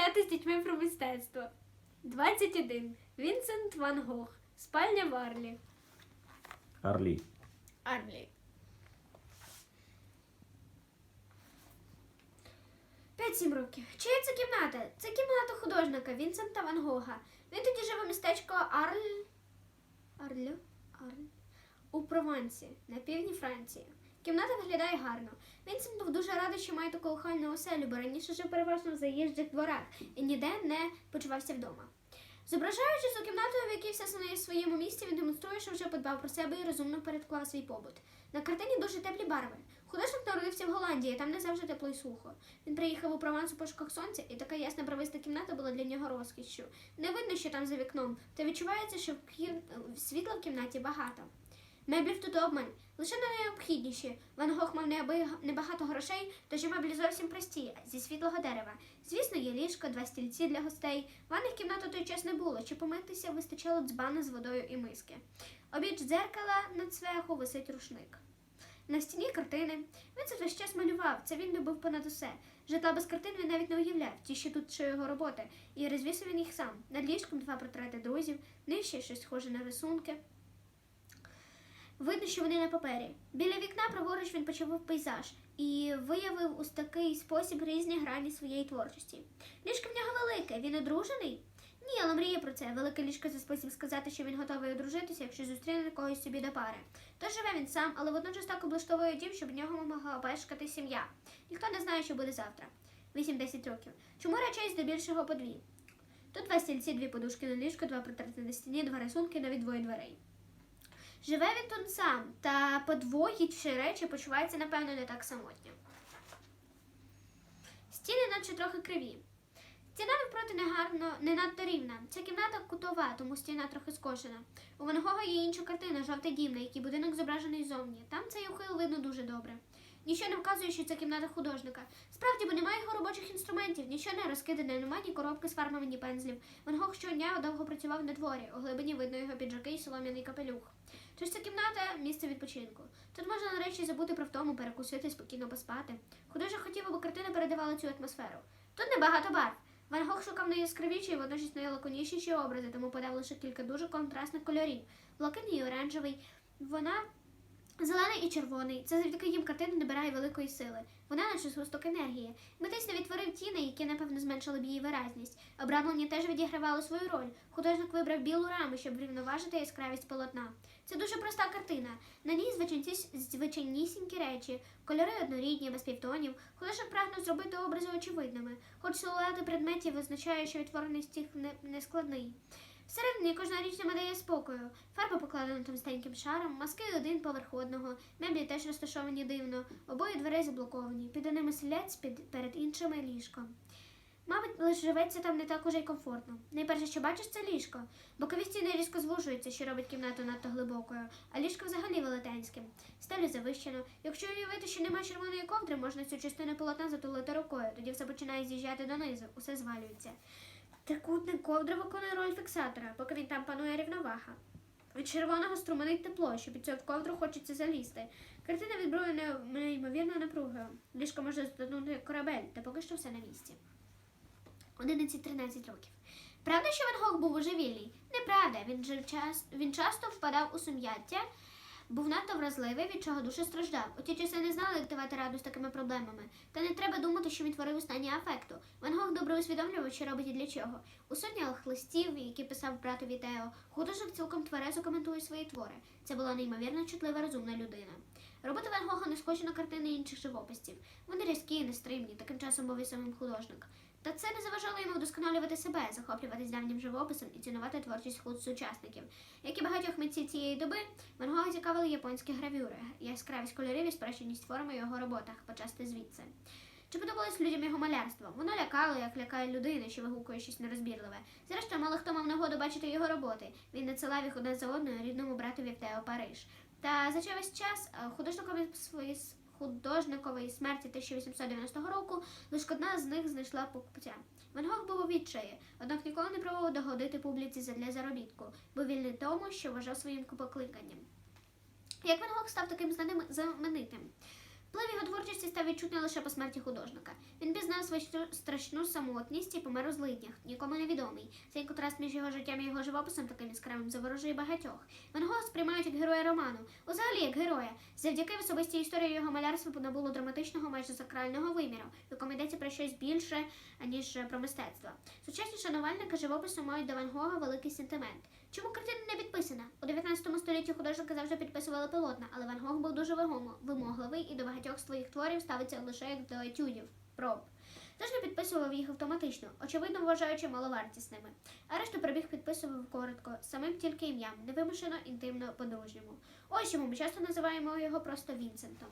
розмовляти з дітьми про мистецтво. 21. Вінсент Ван Гог. Спальня Варлі. Арлі. Арлі. 5-7 років. Чия це кімната? Це кімната художника Вінсента Ван Гога. Він тоді жив у містечко Арль. Арлю? Арль. У Провансі, на півдні Франції. Кімната виглядає гарно. Вінсент був дуже радий, що має таку охайну оселю, бо раніше жив переважно в заїжджих дворах і ніде не почувався вдома. Зображаючи цю кімнату, в якій все на своєму місці, він демонструє, що вже подбав про себе і розумно порядкував свій побут. На картині дуже теплі барви. Художник народився в Голландії, там не завжди тепло і сухо. Він приїхав у Прованс у пошуках сонця, і така ясна прависта кімната була для нього розкішшю. Не видно, що там за вікном, та відчувається, що в кі- світла в кімнаті багато. Меблів тут обмаль, лише на найобхідніші. Ван Гог мав небагато грошей, тож і меблі зовсім прості, зі світлого дерева. Звісно, є ліжко, два стільці для гостей. Ванних кімнат у той час не було, чи помитися вистачало дзбана з водою і миски. Обіч дзеркала на цвяху висить рушник. На стіні картини. Він це весь час малював, це він любив понад усе. Житла без картин він навіть не уявляв, ті, що тут що його роботи, і розвісив він їх сам. Над ліжком два портрети друзів, нижче щось схоже на рисунки. Видно, що вони на папері. Біля вікна праворуч він почав пейзаж і виявив у такий спосіб різні грані своєї творчості. Ліжко в нього велике, він одружений? Ні, але мріє про це. Велике ліжко це спосіб сказати, що він готовий одружитися, якщо зустріне когось собі до пари. Тож живе він сам, але водночас так облаштовує дім, щоб в нього могла бешкати сім'я. Ніхто не знає, що буде завтра. 8-10 років. Чому речей здебільшого по дві? Тут два стільці, дві подушки на ліжко, два портрети на стіні, два рисунки, навіть двоє дверей. Живе він тут сам, та подвоїть речі почувається, напевно, не так самотньо. Стіни наче трохи криві. Стіна навпроти не гарно, не надто рівна. Ця кімната кутова, тому стіна трохи скошена. У Ван Гога є інша картина, жовтий дім, на якій будинок зображений зовні. Там цей ухил видно дуже добре. Нічого не вказує, що це кімната художника. Справді, бо немає його робочих інструментів, нічого не розкидане, немає ні коробки з фарбами, ні пензлів. Ван Гог щодня довго працював на дворі. У глибині видно його піджаки і солом'яний капелюх. Тож ця кімната місце відпочинку. Тут можна нарешті забути про втому, перекусити, спокійно поспати. Художник хотів, аби картина передавала цю атмосферу. Тут небагато барв. Ван Гог шукав найяскравіші і водночас найлаконічніші образи, тому подав лише кілька дуже контрастних кольорів: блакитний і оранжевий. Вона зелений і червоний. Це завдяки їм картина набирає великої сили. Вона наче згусток енергії. Митець не відтворив тіни, які, напевно, зменшили б її виразність. Обрамлення теж відігравало свою роль. Художник вибрав білу раму, щоб врівноважити яскравість полотна. Це дуже проста картина. На ній звичайніс- звичайнісінькі речі, кольори однорідні, без півтонів. Художник прагнув зробити образи очевидними, хоч силуети предметів визначає, що відтворений стих не, не Всередині кожна річ не дає спокою. Фарба покладена товстеньким шаром, маски один поверх одного, меблі теж розташовані дивно, обоє дверей заблоковані, під одними стілець, під перед іншими ліжко. Мабуть, лише живеться там не так уже й комфортно. Найперше, що бачиш, це ліжко. Бокові стіни різко звужуються, що робить кімнату надто глибокою, а ліжко взагалі велетенським. Стелю завищено. Якщо уявити, що немає червоної ковдри, можна цю частину полотна затулити рукою, тоді все починає з'їжджати донизу, усе звалюється. Трикутник ковдри виконує роль фіксатора, поки він там панує рівновага. Від червоного струменить тепло, що під цю ковдру хочеться залізти. Картина відброєна неймовірно напругою. Ліжко може здотнути корабель, та поки що все на місці. 11-13 років. Правда, що Ван Гог був божевільний? Неправда, він, жив час... він часто впадав у сум'яття, був надто вразливий, від чого дуже страждав. У ті часи не знали, як давати раду з такими проблемами. Та не треба думати, що він творив у стані афекту. Ван Гог добре усвідомлював, що робить і для чого. У сотнях листів, які писав братові Тео, художник цілком тверезо коментує свої твори. Це була неймовірно чутлива, розумна людина. Роботи Ван Гога не схожі на картини інших живописців. Вони різкі, нестримні, таким часом був і самим художник. Та це не заважало йому вдосконалювати себе, захоплюватись давнім живописом і цінувати творчість худ сучасників. Як і багатьох митців цієї доби, Ван цікавили японські гравюри, яскравість кольорів і спрощеність форми в його роботах, почасти звідси. Чи подобалось людям його малярство? Воно лякало, як лякає людина, що вигукує щось нерозбірливе. Зрештою, мало хто мав нагоду бачити його роботи. Він надсилав їх одне за одною рідному братові в Тео Париж. Та за весь час е, художникові свої художникової смерті 1890 року лише одна з них знайшла покупця. Ван Гог був у відчаї, однак ніколи не пробував догодити публіці задля заробітку, бо вільний тому, що вважав своїм покликанням. Як Ван Гог став таким знаменитим? Вплив його творчості став відчутний лише по смерті художника. Він пізнав свою страшну самотність і помер у злиднях, нікому не відомий. Цей контраст між його життям і його живописом таким яскравим заворожує багатьох. Ван Гога сприймають як героя роману, взагалі як героя. Завдяки особистій історії його малярство набуло драматичного, майже сакрального виміру, в якому йдеться про щось більше, ніж про мистецтво. Сучасні шанувальники живопису мають до Ван Гога великий сентимент. Чому картина не підписана? У 19 столітті художники завжди підписували полотна, але Ван Гог був дуже вимогливий і до багатьох своїх творів ставиться лише як до етюдів, проб. Тож не підписував їх автоматично, очевидно вважаючи маловартісними. А решту прибіг підписував коротко, самим тільки ім'ям, невимушено, інтимно, по-дружньому. Ось чому ми часто називаємо його просто Вінсентом.